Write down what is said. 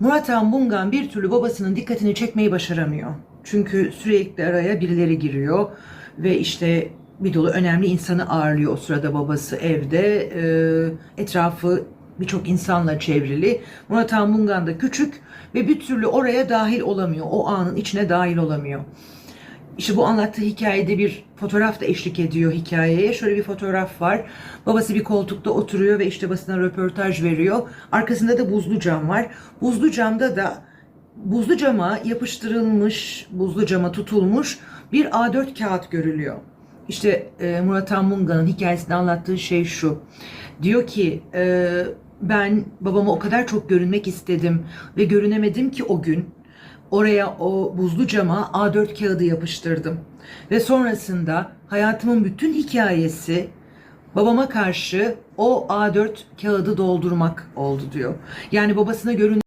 Murat Bungan bir türlü babasının dikkatini çekmeyi başaramıyor. Çünkü sürekli araya birileri giriyor ve işte bir dolu önemli insanı ağırlıyor o sırada babası evde. Ee, etrafı birçok insanla çevrili. Murat Han Bungan da küçük ve bir türlü oraya dahil olamıyor. O anın içine dahil olamıyor. İşte bu anlattığı hikayede bir fotoğraf da eşlik ediyor hikayeye. Şöyle bir fotoğraf var. Babası bir koltukta oturuyor ve işte basına röportaj veriyor. Arkasında da buzlu cam var. Buzlu camda da buzlu cama yapıştırılmış, buzlu cama tutulmuş bir A4 kağıt görülüyor. İşte e, Murat Anmunga'nın hikayesinde anlattığı şey şu. Diyor ki e, ben babama o kadar çok görünmek istedim ve görünemedim ki o gün. Oraya o buzlu cama A4 kağıdı yapıştırdım. Ve sonrasında hayatımın bütün hikayesi babama karşı o A4 kağıdı doldurmak oldu diyor. Yani babasına görün